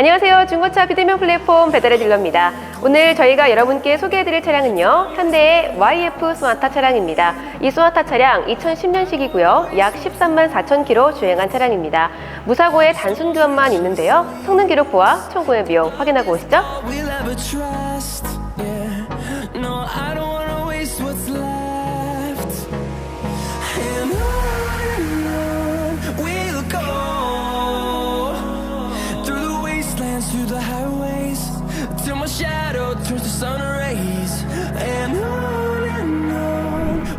안녕하세요. 중고차 비대면 플랫폼 배달의 딜러입니다. 오늘 저희가 여러분께 소개해드릴 차량은요. 현대의 YF 소나타 차량입니다. 이 소나타 차량 2010년식이고요. 약 13만 4천 킬로 주행한 차량입니다. 무사고의 단순 교환만 있는데요. 성능 기록부와 총구매 비용 확인하고 오시죠.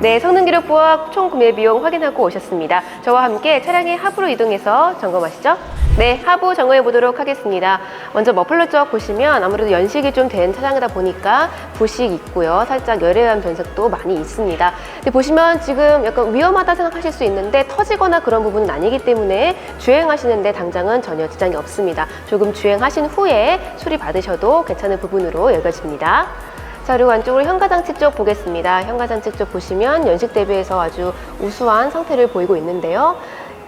네, 성능 기록부와 총 구매 비용 확인하고 오셨습니다. 저와 함께 차량의 하부로 이동해서 점검하시죠. 네, 하부 점검해 보도록 하겠습니다. 먼저 머플러 쪽 보시면 아무래도 연식이 좀 된 차량이다 보니까 부식 있고요. 살짝 열애한 변색도 많이 있습니다. 근데 보시면 지금 약간 위험하다 생각하실 수 있는데 터지거나 그런 부분은 아니기 때문에 주행하시는데 당장은 전혀 지장이 없습니다. 조금 주행하신 후에 수리 받으셔도 괜찮은 부분으로 여겨집니다. 자, 그리고 안쪽으로 현가장치 쪽 보겠습니다. 현가장치 쪽 보시면 연식 대비해서 아주 우수한 상태를 보이고 있는데요.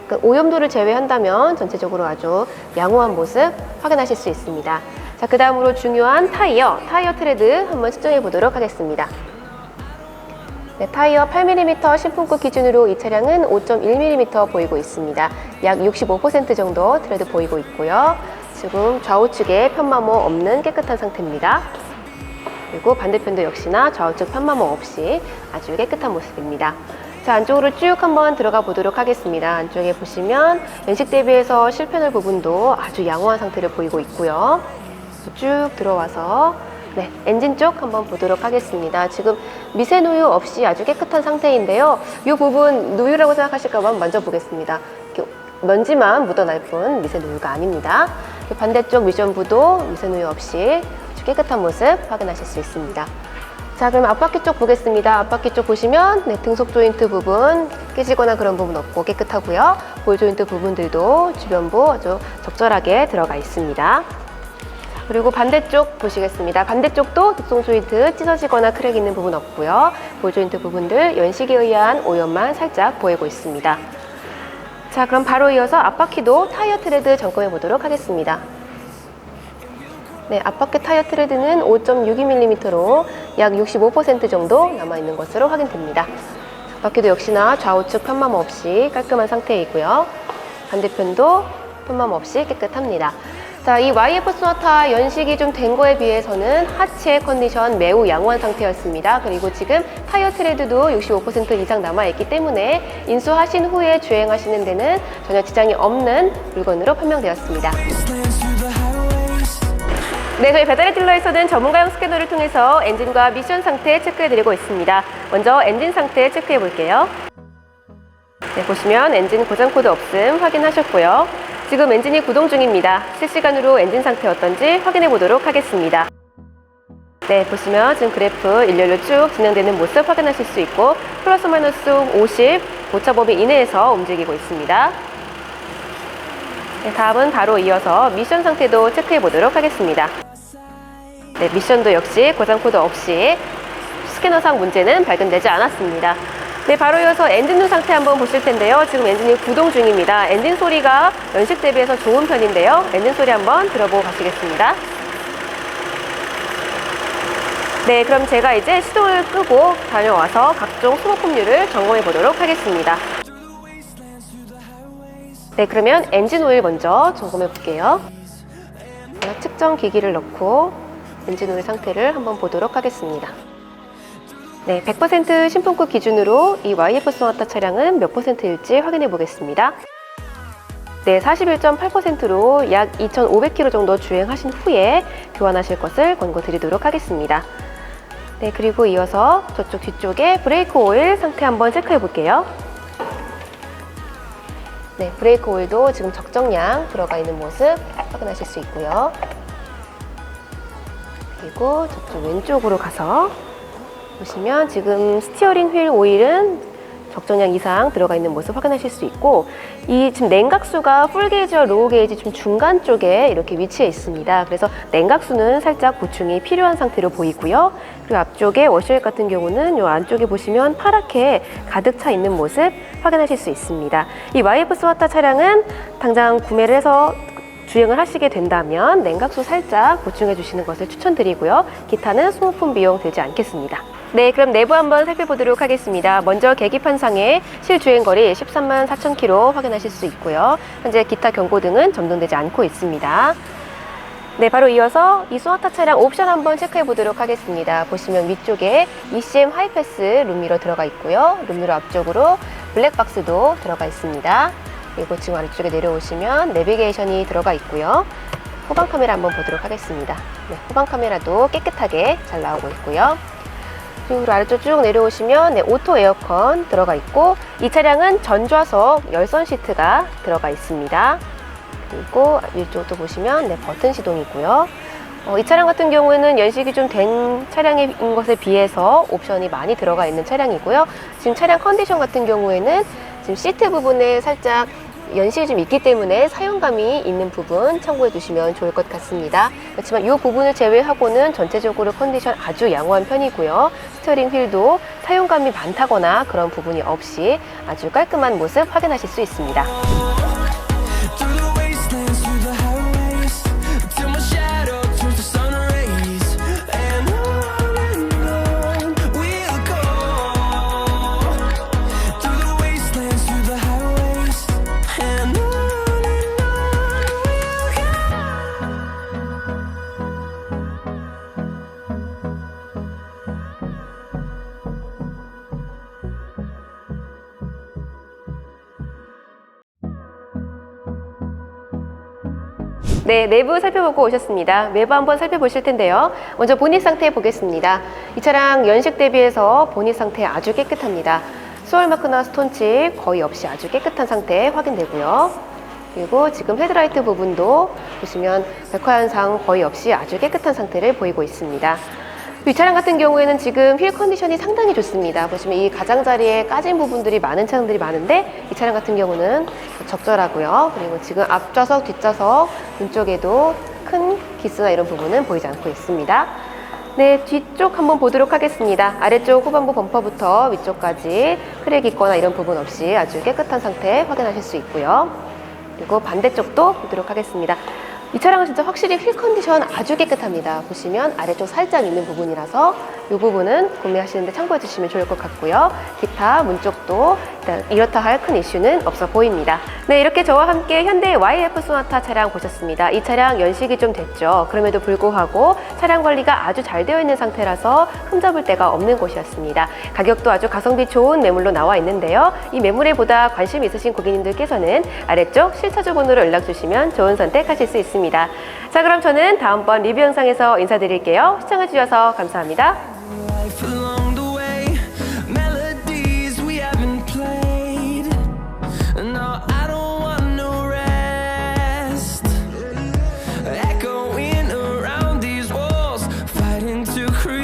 그 오염도를 제외한다면 전체적으로 아주 양호한 모습 확인하실 수 있습니다. 자, 그 다음으로 중요한 타이어, 타이어 트레드 한번 측정해 보도록 하겠습니다. 네, 타이어 8mm 신품급 기준으로 이 차량은 5.1mm 보이고 있습니다. 약 65% 정도 트레드 보이고 있고요. 지금 좌우측에 편마모 없는 깨끗한 상태입니다. 그리고 반대편도 역시나 좌우측 편마모 없이 아주 깨끗한 모습입니다. 자, 안쪽으로 쭉 한번 들어가 보도록 하겠습니다. 안쪽에 보시면 연식 대비해서 실패널 부분도 아주 양호한 상태를 보이고 있고요. 쭉 들어와서 네, 엔진 쪽 한번 보도록 하겠습니다. 지금 미세 누유 없이 아주 깨끗한 상태인데요. 이 부분 누유라고 생각하실까봐 한번 만져보겠습니다. 먼지만 묻어날 뿐 미세 누유가 아닙니다. 그 반대쪽 미션부도 미세 누유 없이 아주 깨끗한 모습 확인하실 수 있습니다. 자, 그럼 앞바퀴 쪽 보겠습니다. 앞바퀴 쪽 보시면 네, 등속 조인트 부분 깨지거나 그런 부분 없고 깨끗하고요. 볼 조인트 부분들도 주변부 아주 적절하게 들어가 있습니다. 그리고 반대쪽 보시겠습니다. 반대쪽도 득송 조인트 찢어지거나 크랙 있는 부분 없고요. 볼 조인트 부분들 연식에 의한 오염만 살짝 보이고 있습니다. 자, 그럼 바로 이어서 앞바퀴도 타이어 트레드 점검해 보도록 하겠습니다. 네, 앞바퀴 타이어 트레드는 5.62mm로 약 65% 정도 남아있는 것으로 확인됩니다. 바퀴도 역시나 좌우측 편맘 없이 깔끔한 상태이고요. 반대편도 편맘 없이 깨끗합니다. 자, 이 YF 소나타 연식이 좀 된 거에 비해서는 하체 컨디션 매우 양호한 상태였습니다. 그리고 지금 타이어 트레드도 65% 이상 남아있기 때문에 인수하신 후에 주행하시는 데는 전혀 지장이 없는 물건으로 판명되었습니다. 네, 저희 배달의 딜러에서는 전문가용 스캐너를 통해서 엔진과 미션 상태 체크해드리고 있습니다. 먼저 엔진 상태 체크해 볼게요. 네, 보시면 엔진 고장 코드 없음 확인하셨고요. 지금 엔진이 구동 중입니다. 실시간으로 엔진 상태 어떤지 확인해 보도록 하겠습니다. 네, 보시면 지금 그래프 일렬로 쭉 진행되는 모습 확인하실 수 있고 플러스 마이너스 50 오차 범위 이내에서 움직이고 있습니다. 네, 다음은 바로 이어서 미션 상태도 체크해 보도록 하겠습니다. 네, 미션도 역시 고장 코드 없이 스캐너상 문제는 발견되지 않았습니다. 네, 바로 이어서 엔진 중 상태 한번 보실 텐데요. 지금 엔진이 구동 중입니다. 엔진 소리가 연식 대비해서 좋은 편인데요. 엔진 소리 한번 들어보고 가시겠습니다. 네, 그럼 제가 이제 시동을 끄고 다녀와서 각종 소모품류를 점검해 보도록 하겠습니다. 네, 그러면 엔진 오일 먼저 점검해 볼게요. 측정 기기를 넣고 엔진 오일 상태를 한번 보도록 하겠습니다. 네, 100% 신품급 기준으로 이 YF 소나타 차량은 몇 퍼센트일지 확인해 보겠습니다. 네, 41.8%로 약 2,500km 정도 주행하신 후에 교환하실 것을 권고드리도록 하겠습니다. 네, 그리고 이어서 저쪽 뒤쪽에 브레이크 오일 상태 한번 체크해 볼게요. 네, 브레이크 오일도 지금 적정량 들어가 있는 모습 확인하실 수 있고요. 그리고 저쪽 왼쪽으로 가서 보시면 지금 스티어링 휠 오일은 적정량 이상 들어가 있는 모습 확인하실 수 있고 이 지금 냉각수가 풀 게이지와 로우 게이지 좀 중간 쪽에 이렇게 위치해 있습니다. 그래서 냉각수는 살짝 보충이 필요한 상태로 보이고요. 그리고 앞쪽에 워셔액 같은 경우는 이 안쪽에 보시면 파랗게 가득 차 있는 모습 확인하실 수 있습니다. 이 YF 스와타 차량은 당장 구매를 해서 주행을 하시게 된다면 냉각수 살짝 보충해 주시는 것을 추천드리고요. 기타는 소모품 비용 들지 않겠습니다. 네, 그럼 내부 한번 살펴보도록 하겠습니다. 먼저 계기판상에 실주행거리 13만 4천 킬로 확인하실 수 있고요. 현재 기타 경고등은 점등되지 않고 있습니다. 네, 바로 이어서 이 소나타 차량 옵션 한번 체크해 보도록 하겠습니다. 보시면 위쪽에 ECM 하이패스 룸미러 들어가 있고요. 룸미러 앞쪽으로 블랙박스도 들어가 있습니다. 그리고 지금 아래쪽에 내려오시면 내비게이션이 들어가 있고요. 후방 카메라 한번 보도록 하겠습니다. 네, 후방 카메라도 깨끗하게 잘 나오고 있고요. 그리고 아래쪽 쭉 내려오시면 네, 오토 에어컨 들어가 있고 이 차량은 전좌석 열선 시트가 들어가 있습니다. 그리고 위쪽도 보시면 네, 버튼 시동이고요. 어, 이 차량 같은 경우에는 연식이 좀 된 차량인 것에 비해서 옵션이 많이 들어가 있는 차량이고요. 지금 차량 컨디션 같은 경우에는 지금 시트 부분에 살짝 연식이 좀 있기 때문에 사용감이 있는 부분 참고해 주시면 좋을 것 같습니다. 그렇지만 이 부분을 제외하고는 전체적으로 컨디션 아주 양호한 편이고요. 스티어링 휠도 사용감이 많다거나 그런 부분이 없이 아주 깔끔한 모습 확인하실 수 있습니다. 네, 내부 살펴보고 오셨습니다. 외부 한번 살펴보실 텐데요. 먼저 본닛 상태 보겠습니다. 이 차량 연식 대비해서 본닛 상태 아주 깨끗합니다. 수월 마크나 스톤칩 거의 없이 아주 깨끗한 상태 확인되고요. 그리고 지금 헤드라이트 부분도 보시면 백화 현상 거의 없이 아주 깨끗한 상태를 보이고 있습니다. 이 차량 같은 경우에는 지금 휠 컨디션이 상당히 좋습니다. 보시면 이 가장자리에 까진 부분들이 많은 차량들이 많은데 이 차량 같은 경우는 적절하고요. 그리고 지금 앞좌석, 뒷좌석 왼쪽에도 큰 기스나 이런 부분은 보이지 않고 있습니다. 네, 뒤쪽 한번 보도록 하겠습니다. 아래쪽 후반부 범퍼부터 위쪽까지 크랙 있거나 이런 부분 없이 아주 깨끗한 상태 확인하실 수 있고요. 그리고 반대쪽도 보도록 하겠습니다. 이 차량은 진짜 확실히 휠 컨디션 아주 깨끗합니다. 보시면 아래쪽 살짝 있는 부분이라서 이 부분은 구매하시는데 참고해 주시면 좋을 것 같고요. 기타 문 쪽도 일단 이렇다 할 큰 이슈는 없어 보입니다. 네, 이렇게 저와 함께 현대 YF 소나타 차량 보셨습니다. 이 차량 연식이 좀 됐죠. 그럼에도 불구하고 차량 관리가 아주 잘 되어 있는 상태라서 흠잡을 데가 없는 곳이었습니다. 가격도 아주 가성비 좋은 매물로 나와 있는데요. 이 매물에 보다 관심 있으신 고객님들께서는 아래쪽 실차주 번호로 연락 주시면 좋은 선택하실 수 있습니다. 있습니다. 자, 그럼 저는 다음번 리뷰 영상에서 인사드릴게요. 시청해주셔서 감사합니다. to create